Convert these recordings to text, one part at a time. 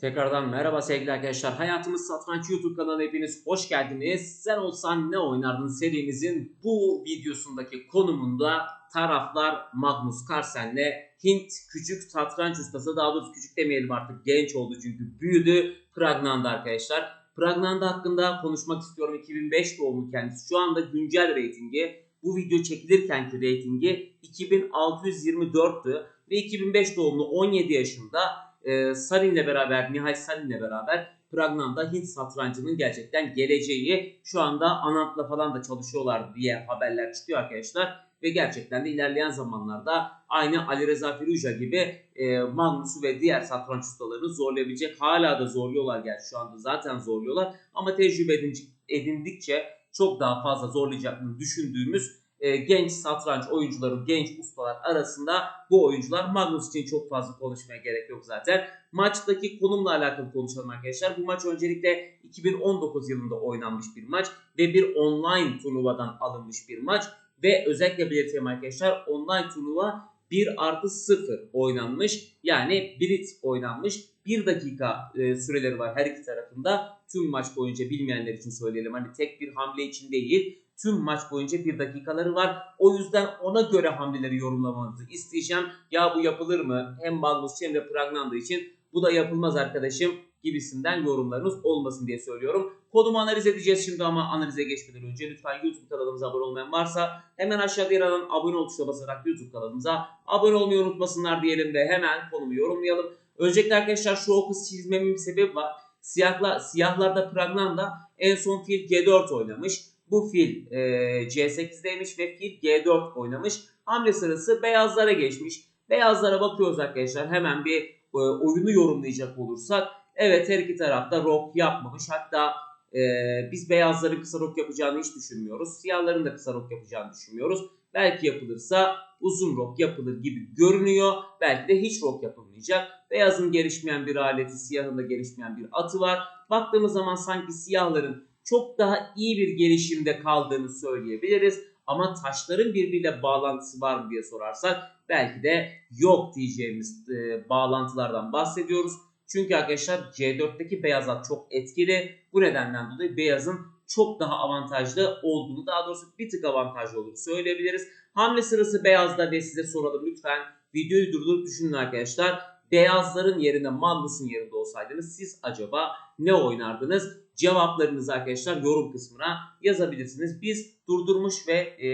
Tekrardan merhaba sevgili arkadaşlar. Hayatımız Satranç YouTube kanalına hepiniz hoş geldiniz. Sen olsan ne oynardın serimizin bu videosundaki konumunda taraflar Magnus Carlsen'le Hint küçük satranç ustası daha doğrusu küçük demeyelim artık genç oldu çünkü büyüdü Pragnanda arkadaşlar. Pragnanda hakkında konuşmak istiyorum. 2005 doğumlu kendisi. Şu anda güncel reytingi bu video çekilirkenki reytingi 2624'tü ve 2005 doğumlu 17 yaşında e, Salin'le beraber, Nihal Salin'le beraber Pragnan'da Hint satrancının gerçekten geleceği şu anda Anant'la falan da çalışıyorlar diye haberler çıkıyor arkadaşlar. Ve gerçekten de ilerleyen zamanlarda aynı Ali Reza Firuja gibi e, Magnus'u ve diğer satranç ustalarını zorlayabilecek. Hala da zorluyorlar gerçi şu anda zaten zorluyorlar. Ama tecrübe edindikçe çok daha fazla zorlayacaklarını düşündüğümüz e, genç satranç oyuncuları, genç ustalar arasında bu oyuncular. Magnus için çok fazla konuşmaya gerek yok zaten. Maçtaki konumla alakalı konuşalım arkadaşlar. Bu maç öncelikle 2019 yılında oynanmış bir maç ve bir online turnuvadan alınmış bir maç. Ve özellikle belirteyim arkadaşlar online turnuva 1 artı 0 oynanmış. Yani Brit oynanmış. 1 dakika e, süreleri var her iki tarafında. Tüm maç boyunca bilmeyenler için söyleyelim. Hani tek bir hamle için değil tüm maç boyunca bir dakikaları var. O yüzden ona göre hamleleri yorumlamanızı isteyeceğim. Ya bu yapılır mı? Hem Magnus hem de Pragnanda için. Bu da yapılmaz arkadaşım gibisinden yorumlarınız olmasın diye söylüyorum. Konumu analiz edeceğiz şimdi ama analize geçmeden önce lütfen YouTube kanalımıza abone olmayan varsa hemen aşağıda yer alan abone ol tuşuna basarak YouTube kanalımıza abone olmayı unutmasınlar diyelim ve hemen konumu yorumlayalım. Öncelikle arkadaşlar şu oku çizmemin bir sebebi var. Siyahla, siyahlarda Pragnanda en son fil G4 oynamış. Bu fil e, C8'deymiş ve fil G4 oynamış. Hamle sırası beyazlara geçmiş. Beyazlara bakıyoruz arkadaşlar. Hemen bir e, oyunu yorumlayacak olursak. Evet her iki tarafta rok yapmamış. Hatta e, biz beyazların kısa rok yapacağını hiç düşünmüyoruz. Siyahların da kısa rok yapacağını düşünmüyoruz. Belki yapılırsa uzun rok yapılır gibi görünüyor. Belki de hiç rok yapılmayacak. Beyazın gelişmeyen bir aleti, siyahın da gelişmeyen bir atı var. Baktığımız zaman sanki siyahların çok daha iyi bir gelişimde kaldığını söyleyebiliriz. Ama taşların birbiriyle bağlantısı var mı diye sorarsak belki de yok diyeceğimiz e, bağlantılardan bahsediyoruz. Çünkü arkadaşlar C4'teki beyaz at çok etkili. Bu nedenden dolayı beyazın çok daha avantajlı olduğunu daha doğrusu bir tık avantajlı olduğunu söyleyebiliriz. Hamle sırası beyazda ve size soralım lütfen videoyu durdurup düşünün arkadaşlar. Beyazların yerine Magnus'un yerinde olsaydınız siz acaba ne oynardınız? Cevaplarınızı arkadaşlar yorum kısmına yazabilirsiniz. Biz durdurmuş ve e,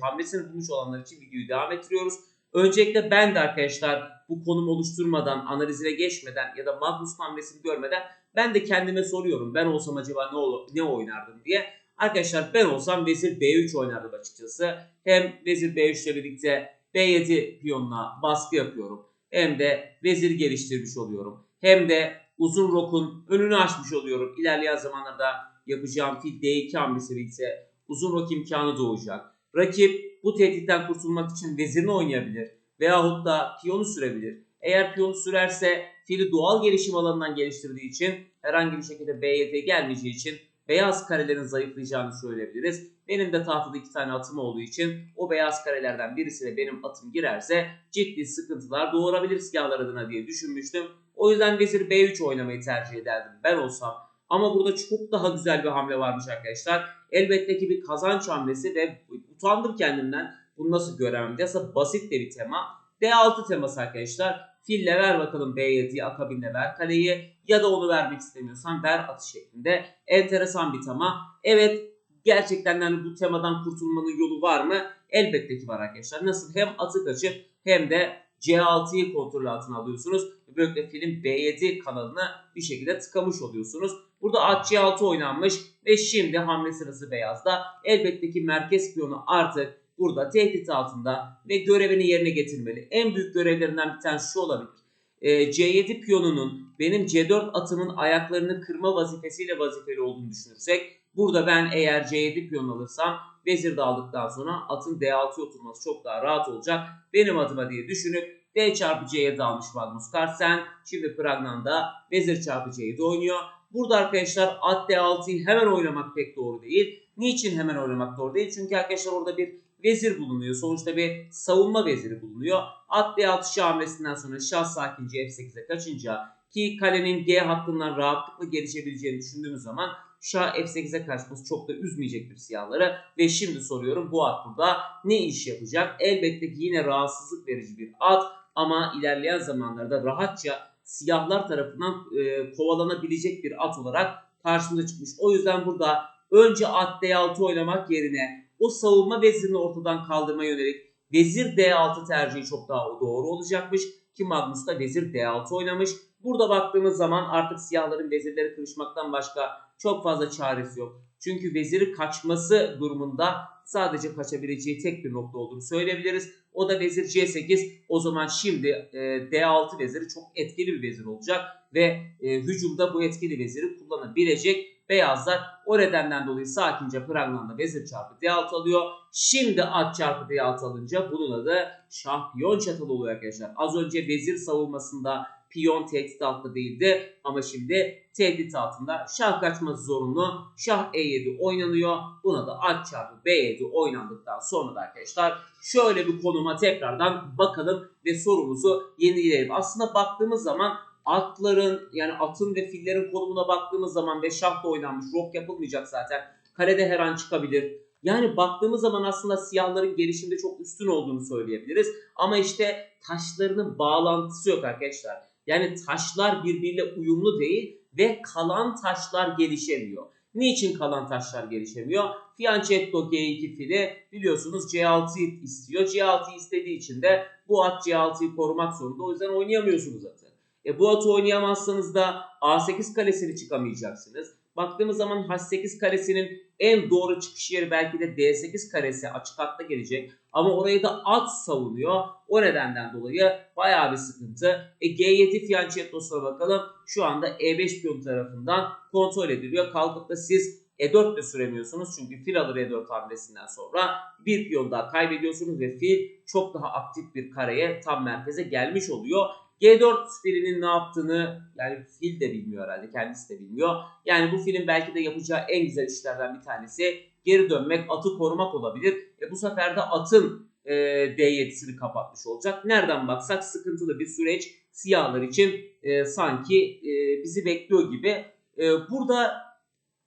hamlesini bulmuş olanlar için videoyu devam ettiriyoruz. Öncelikle ben de arkadaşlar bu konumu oluşturmadan, analizine geçmeden ya da Magnus hamlesini görmeden ben de kendime soruyorum. Ben olsam acaba ne, ol- ne oynardım diye. Arkadaşlar ben olsam vezir B3 oynardım açıkçası. Hem vezir B3 ile birlikte B7 piyonuna baskı yapıyorum. Hem de vezir geliştirmiş oluyorum. Hem de uzun rokun önünü açmış oluyorum. İlerleyen zamanlarda yapacağım fil D2 hamlesi birlikte uzun rok imkanı doğacak. Rakip bu tehditten kurtulmak için vezirini oynayabilir veyahut da piyonu sürebilir. Eğer piyonu sürerse fili doğal gelişim alanından geliştirdiği için herhangi bir şekilde B7'ye gelmeyeceği için beyaz karelerin zayıflayacağını söyleyebiliriz. Benim de tahtada iki tane atım olduğu için o beyaz karelerden birisiyle benim atım girerse ciddi sıkıntılar doğurabilir siyahlar adına diye düşünmüştüm. O yüzden vezir B3 oynamayı tercih ederdim ben olsam. Ama burada çok daha güzel bir hamle varmış arkadaşlar. Elbette ki bir kazanç hamlesi ve utandım kendimden. Bunu nasıl göremem diye basit de bir tema. D6 teması arkadaşlar. Fille ver bakalım B7'yi akabinde ver kaleyi ya da onu vermek istemiyorsan ver atı şeklinde. Enteresan bir tema. Evet gerçekten yani bu temadan kurtulmanın yolu var mı? Elbette ki var arkadaşlar. Nasıl hem atı kaçıp hem de C6'yı kontrol altına alıyorsunuz. Böylelikle film B7 kanalını bir şekilde tıkamış oluyorsunuz. Burada at C6 oynanmış ve şimdi hamle sırası beyazda. Elbette ki merkez piyonu artık burada tehdit altında ve görevini yerine getirmeli. En büyük görevlerinden bir tanesi şu olabilir. Ee, C7 piyonunun benim C4 atımın ayaklarını kırma vazifesiyle vazifeli olduğunu düşünürsek burada ben eğer C7 piyon alırsam vezir de aldıktan sonra atın D6'ya oturması çok daha rahat olacak benim adıma diye düşünüp D çarpı C7 almış Magnus Carlsen. Şimdi Pragnan'da vezir çarpı C7 oynuyor. Burada arkadaşlar at D6'yı hemen oynamak pek doğru değil. Niçin hemen oynamak doğru değil? Çünkü arkadaşlar orada bir vezir bulunuyor. Sonuçta bir savunma veziri bulunuyor. At D6 şah hamlesinden sonra şah sakince F8'e kaçınca Ki kalenin G hattından rahatlıkla gelişebileceğini düşündüğümüz zaman Şah F8'e kaçması çok da üzmeyecektir siyahları. Ve şimdi soruyorum bu at burada ne iş yapacak? Elbette ki yine rahatsızlık verici bir at ama ilerleyen zamanlarda rahatça siyahlar tarafından e, kovalanabilecek bir at olarak karşımıza çıkmış. O yüzden burada önce at D6 oynamak yerine o savunma vezirini ortadan kaldırma yönelik vezir D6 tercihi çok daha doğru olacakmış. Ki Magnus da vezir D6 oynamış. Burada baktığımız zaman artık siyahların vezirleri kırışmaktan başka çok fazla çaresi yok. Çünkü veziri kaçması durumunda sadece kaçabileceği tek bir nokta olduğunu söyleyebiliriz. O da vezir C8. O zaman şimdi e, D6 veziri çok etkili bir vezir olacak ve e, hücumda bu etkili veziri kullanabilecek beyazlar. O nedenden dolayı sakince Pragnan'da vezir çarpı D6 alıyor. Şimdi at çarpı D6 alınca bunun adı şah piyon çatalı oluyor arkadaşlar. Az önce vezir savunmasında piyon tehdit altında değildi ama şimdi tehdit altında. Şah kaçması zorunlu. Şah E7 oynanıyor. Buna da at çarpı B7 oynandıktan sonra da arkadaşlar şöyle bir konuma tekrardan bakalım ve sorumuzu yenileyelim. Aslında baktığımız zaman atların yani atın ve fillerin konumuna baktığımız zaman ve şah da oynanmış. Rok yapılmayacak zaten. Karede her an çıkabilir. Yani baktığımız zaman aslında siyahların gelişimde çok üstün olduğunu söyleyebiliriz. Ama işte taşlarının bağlantısı yok arkadaşlar. Yani taşlar birbiriyle uyumlu değil ve kalan taşlar gelişemiyor. Niçin kalan taşlar gelişemiyor? Fianchetto G2 fili biliyorsunuz C6'yı istiyor. C6'yı istediği için de bu at C6'yı korumak zorunda. O yüzden oynayamıyorsunuz atı. E bu atı oynayamazsanız da A8 kalesini çıkamayacaksınız. Baktığımız zaman H8 karesinin en doğru çıkış yeri belki de D8 karesi açık hatta gelecek. Ama orayı da at savunuyor. O nedenden dolayı bayağı bir sıkıntı. E, G7 Fianchetto'suna bakalım. Şu anda E5 piyon tarafından kontrol ediliyor. Kalkıp da siz E4 de süremiyorsunuz. Çünkü fil alır E4 hamlesinden sonra bir piyon daha kaybediyorsunuz ve fil çok daha aktif bir kareye tam merkeze gelmiş oluyor. G4 filinin ne yaptığını yani fil de bilmiyor herhalde kendisi de bilmiyor. Yani bu filin belki de yapacağı en güzel işlerden bir tanesi geri dönmek, atı korumak olabilir. E bu sefer de atın e, D7'sini kapatmış olacak. Nereden baksak sıkıntılı bir süreç siyahlar için e, sanki e, bizi bekliyor gibi. E, burada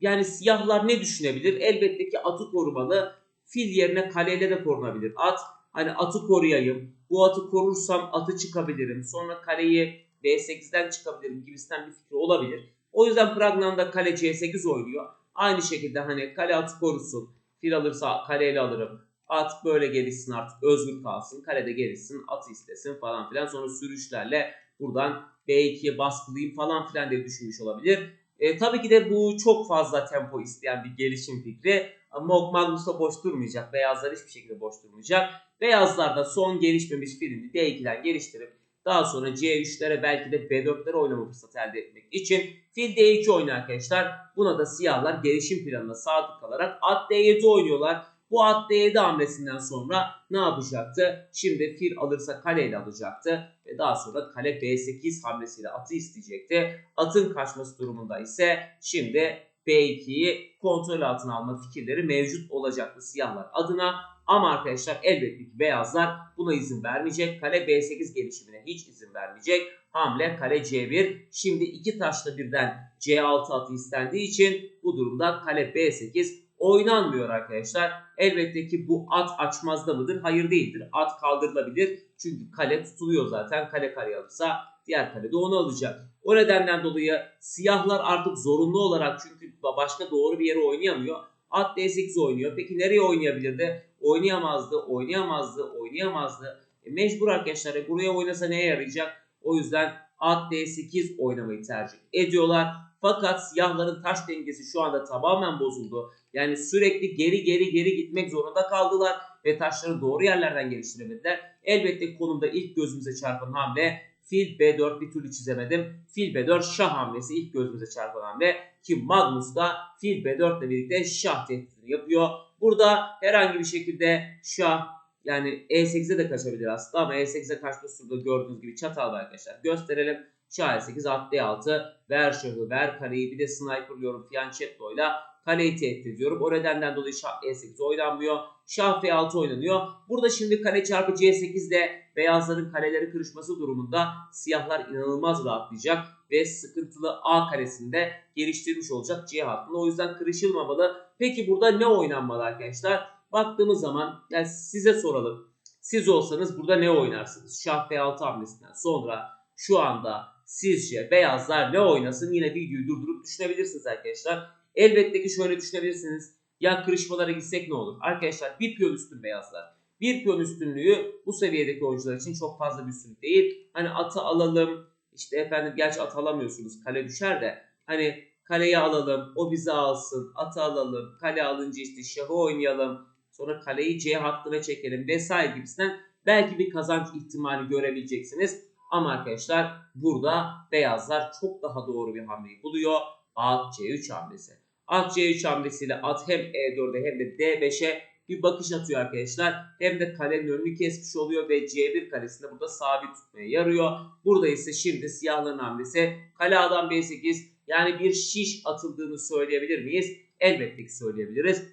yani siyahlar ne düşünebilir? Elbette ki atı korumalı. Fil yerine kaleyle de korunabilir. At hani atı koruyayım. Bu atı korursam atı çıkabilirim. Sonra kaleyi B8'den çıkabilirim gibisinden bir fikri olabilir. O yüzden Pragnan'da kale C8 oynuyor. Aynı şekilde hani kale atı korusun. Fil alırsa kaleyle alırım. At böyle gelişsin artık özgür kalsın. Kalede gelişsin atı istesin falan filan. Sonra sürüşlerle buradan B2'ye baskılayayım falan filan diye düşünmüş olabilir. E, tabii ki de bu çok fazla tempo isteyen bir gelişim fikri. Ama Magnus da boş durmayacak. Beyazlar hiçbir şekilde boş durmayacak. Beyazlar da son gelişmemiş filmi D2'den geliştirip daha sonra C3'lere belki de B4'lere oynama fırsatı elde etmek için fil D2 oynuyor arkadaşlar. Buna da siyahlar gelişim planına sadık kalarak at D7 oynuyorlar. Bu at D7 hamlesinden sonra ne yapacaktı? Şimdi fil alırsa kaleyle alacaktı ve daha sonra kale B8 hamlesiyle atı isteyecekti. Atın kaçması durumunda ise şimdi B2'yi kontrol altına alma fikirleri mevcut olacaktı siyahlar adına. Ama arkadaşlar elbette ki beyazlar buna izin vermeyecek. Kale B8 gelişimine hiç izin vermeyecek. Hamle kale C1. Şimdi iki taşla birden C6 atı istendiği için bu durumda kale B8 oynanmıyor arkadaşlar. Elbette ki bu at açmazda mıdır? Hayır değildir. At kaldırılabilir. Çünkü kale tutuluyor zaten. Kale kare alırsa diğer kale de onu alacak. O nedenden dolayı siyahlar artık zorunlu olarak çünkü başka doğru bir yere oynayamıyor. At D8 oynuyor. Peki nereye oynayabilirdi? Oynayamazdı, oynayamazdı, oynayamazdı. E mecbur arkadaşlar e buraya oynasa neye yarayacak? O yüzden at D8 oynamayı tercih ediyorlar. Fakat siyahların taş dengesi şu anda tamamen bozuldu. Yani sürekli geri geri geri gitmek zorunda kaldılar ve taşları doğru yerlerden geliştiremediler. Elbette konumda ilk gözümüze çarpan hamle fil B4 bir türlü çizemedim. Fil B4 şah hamlesi ilk gözümüze çarpan hamle ki Magnus da fil B4 ile birlikte şah tehditini yapıyor. Burada herhangi bir şekilde şah yani E8'e de kaçabilir aslında ama E8'e kaçması turda gördüğünüz gibi çatal var arkadaşlar. Gösterelim. Şah E8 at D6 ver şahı ver kareyi bir de sniperlıyorum Fianchetto ile kaleyi tehdit ediyorum. O nedenden dolayı şah E8 oynanmıyor. Şah F6 oynanıyor. Burada şimdi kale çarpı C8 de beyazların kaleleri kırışması durumunda siyahlar inanılmaz rahatlayacak. ve sıkıntılı A karesinde geliştirmiş olacak C hattında. O yüzden kırışılmamalı. Peki burada ne oynanmalı arkadaşlar? Baktığımız zaman yani size soralım. Siz olsanız burada ne oynarsınız? Şah F6 hamlesinden sonra şu anda sizce beyazlar ne oynasın? Yine videoyu durdurup düşünebilirsiniz arkadaşlar. Elbette ki şöyle düşünebilirsiniz. Ya kırışmalara gitsek ne olur? Arkadaşlar bir piyon üstün beyazlar. Bir piyon üstünlüğü bu seviyedeki oyuncular için çok fazla bir üstünlük değil. Hani atı alalım. işte efendim gerçi at alamıyorsunuz. Kale düşer de. Hani kaleyi alalım. O bizi alsın. Atı alalım. Kale alınca işte şahı oynayalım. Sonra kaleyi C hattına çekelim vesaire gibisinden belki bir kazanç ihtimali görebileceksiniz. Ama arkadaşlar burada beyazlar çok daha doğru bir hamleyi buluyor. At C3 hamlesi. At C3 hamlesiyle at hem E4'e hem de D5'e bir bakış atıyor arkadaşlar. Hem de kalenin önünü kesmiş oluyor ve C1 kalesinde burada sabit tutmaya yarıyor. Burada ise şimdi siyahların hamlesi kale adam B8 yani bir şiş atıldığını söyleyebilir miyiz? Elbette ki söyleyebiliriz.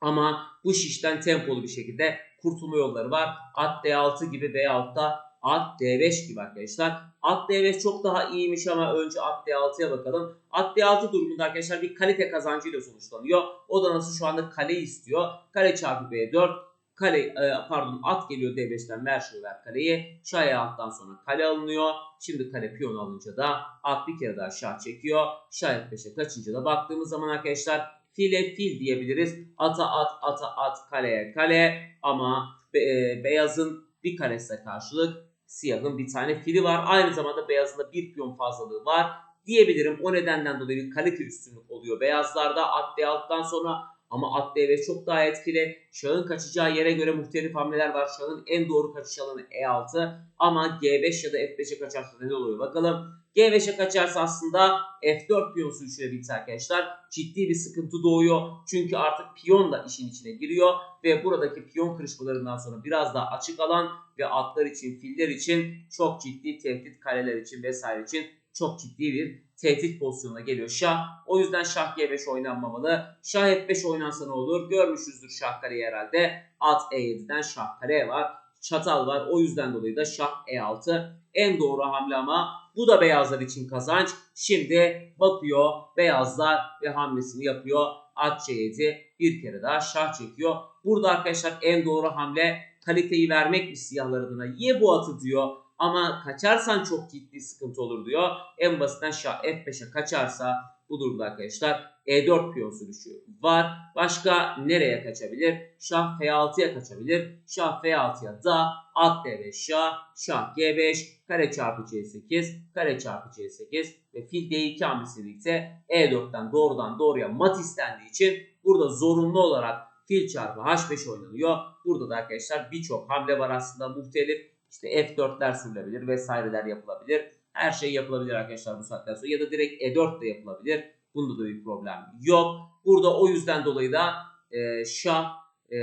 Ama bu şişten tempolu bir şekilde kurtulma yolları var. At D6 gibi veyahut da at D5 gibi arkadaşlar. At D5 çok daha iyiymiş ama önce at D6'ya bakalım. At D6 durumunda arkadaşlar bir kalite kazancıyla sonuçlanıyor. O da nasıl şu anda kale istiyor. Kale çarpı B4. Kale e, pardon at geliyor D5'ten ver şunu ver kaleyi. Şah alttan sonra kale alınıyor. Şimdi kale piyon alınca da at bir kere daha şah çekiyor. Şah F5'e kaçınca da baktığımız zaman arkadaşlar file fil diyebiliriz. Ata at, ata at, kaleye kale ama e, beyazın bir karesine karşılık siyahın bir tane fili var. Aynı zamanda beyazın da bir piyon fazlalığı var diyebilirim. O nedenden dolayı bir kalite üstünlük oluyor beyazlarda at D6'dan sonra ama at D5 çok daha etkili. Şahın kaçacağı yere göre muhtelif hamleler var. Şahın en doğru kaçış alanı E6 ama G5 ya da F5'e kaçarsa ne oluyor bakalım. G5'e kaçarsa aslında F4 piyon sürüşüyle birlikte arkadaşlar ciddi bir sıkıntı doğuyor. Çünkü artık piyon da işin içine giriyor ve buradaki piyon kırışmalarından sonra biraz daha açık alan ve atlar için, filler için çok ciddi tehdit kaleler için vesaire için çok ciddi bir tehdit pozisyonuna geliyor şah. O yüzden şah G5 oynanmamalı. Şah F5 oynansa ne olur? Görmüşüzdür şah kareyi herhalde. At E7'den şah kare var. Çatal var. O yüzden dolayı da şah E6 en doğru hamle ama bu da beyazlar için kazanç. Şimdi bakıyor beyazlar ve hamlesini yapıyor. At C7 bir kere daha şah çekiyor. Burada arkadaşlar en doğru hamle kaliteyi vermek mi siyahlar adına? Ye bu atı diyor. Ama kaçarsan çok ciddi sıkıntı olur diyor. En basitten şah F5'e kaçarsa bu durumda arkadaşlar E4 piyon sürüşü var. Başka nereye kaçabilir? Şah F6'ya kaçabilir. Şah F6'ya da at D5 şah, şah G5, kare çarpı C8, kare çarpı C8 ve fil D2 hamlesi birlikte E4'ten doğrudan doğruya mat istendiği için burada zorunlu olarak fil çarpı H5 oynanıyor. Burada da arkadaşlar birçok hamle var aslında muhtelif. İşte F4'ler sürülebilir vesaireler yapılabilir. Her şey yapılabilir arkadaşlar bu saatten sonra ya da direkt E4 de yapılabilir. Bunda da bir problem yok. Burada o yüzden dolayı da e, şah e,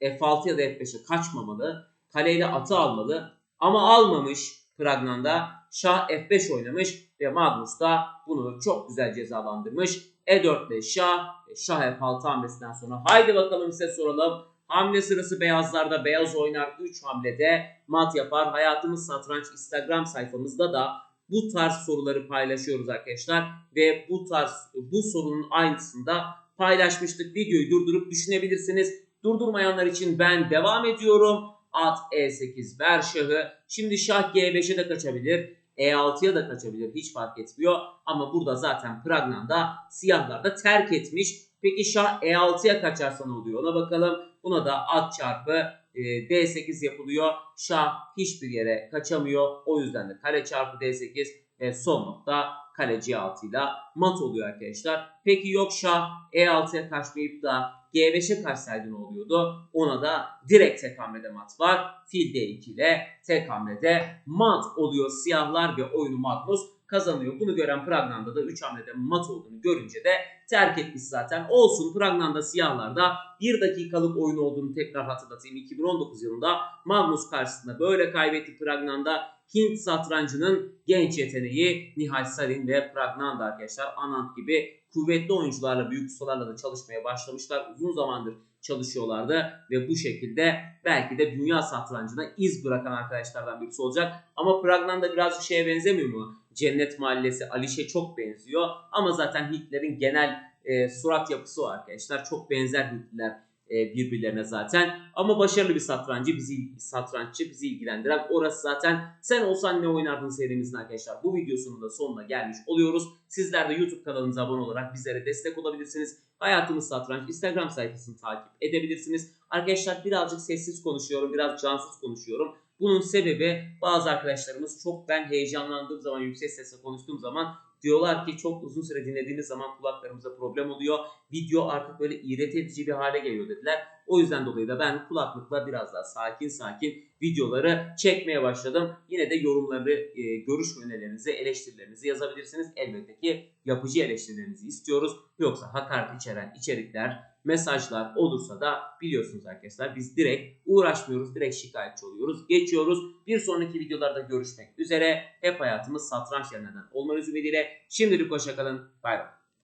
F6 ya da F5'e kaçmamalı. Kaleyle atı almalı. Ama almamış Pragnan'da şah F5 oynamış ve Magnus da bunu çok güzel cezalandırmış. E4 ile şah, şah F6 hamlesinden sonra haydi bakalım size soralım. Hamle sırası beyazlarda beyaz oynar 3 hamlede mat yapar. Hayatımız Satranç Instagram sayfamızda da bu tarz soruları paylaşıyoruz arkadaşlar. Ve bu tarz bu sorunun aynısında paylaşmıştık. Videoyu durdurup düşünebilirsiniz. Durdurmayanlar için ben devam ediyorum. At E8 ver şahı. Şimdi şah G5'e de kaçabilir. E6'ya da kaçabilir. Hiç fark etmiyor. Ama burada zaten Pragnan'da siyahlar da terk etmiş. Peki şah E6'ya kaçarsa ne oluyor ona bakalım. Buna da at çarpı e, D8 yapılıyor. Şah hiçbir yere kaçamıyor. O yüzden de kare çarpı D8 ve son nokta kale C6 ile mat oluyor arkadaşlar. Peki yok şah E6'ya kaçmayıp da G5'e kaçsaydı ne oluyordu? Ona da direkt tek hamlede mat var. Fil D2 ile tek hamlede mat oluyor siyahlar ve oyunu Magnus kazanıyor. Bunu gören Pragnan'da da 3 hamlede mat olduğunu görünce de terk etmiş zaten. Olsun Pragnan'da siyahlarda 1 dakikalık oyun olduğunu tekrar hatırlatayım. 2019 yılında Magnus karşısında böyle kaybetti Pragnan'da. Hint satrancının genç yeteneği Nihal Sarin ve Pragnan'da arkadaşlar. Anand gibi kuvvetli oyuncularla, büyük ustalarla da çalışmaya başlamışlar. Uzun zamandır çalışıyorlardı ve bu şekilde belki de dünya satrancına iz bırakan arkadaşlardan birisi olacak. Ama Prag'dan da biraz bir şeye benzemiyor mu? Cennet Mahallesi Alişe çok benziyor ama zaten Hitler'in genel e, surat yapısı o arkadaşlar. Çok benzer Hitler birbirlerine zaten. Ama başarılı bir satrancı bizi satranççı bizi ilgilendiren orası zaten. Sen olsan ne oynardın serimizin arkadaşlar. Bu videosunun da sonuna gelmiş oluyoruz. Sizler de YouTube kanalımıza abone olarak bizlere destek olabilirsiniz. Hayatımız Satranç Instagram sayfasını takip edebilirsiniz. Arkadaşlar birazcık sessiz konuşuyorum, biraz cansız konuşuyorum. Bunun sebebi bazı arkadaşlarımız çok ben heyecanlandığım zaman, yüksek sesle konuştuğum zaman diyorlar ki çok uzun süre dinlediğiniz zaman kulaklarımıza problem oluyor. Video artık böyle iğret edici bir hale geliyor dediler. O yüzden dolayı da ben kulaklıkla biraz daha sakin sakin videoları çekmeye başladım. Yine de yorumları, e, görüş önerilerinizi, eleştirilerinizi yazabilirsiniz. Elbette ki yapıcı eleştirilerinizi istiyoruz. Yoksa hakaret içeren içerikler, mesajlar olursa da biliyorsunuz arkadaşlar biz direkt uğraşmıyoruz, direkt şikayetçi oluyoruz, geçiyoruz. Bir sonraki videolarda görüşmek üzere. Hep hayatımız satranç yerlerinden olmanız ümidiyle. Şimdilik hoşçakalın. Bay bay.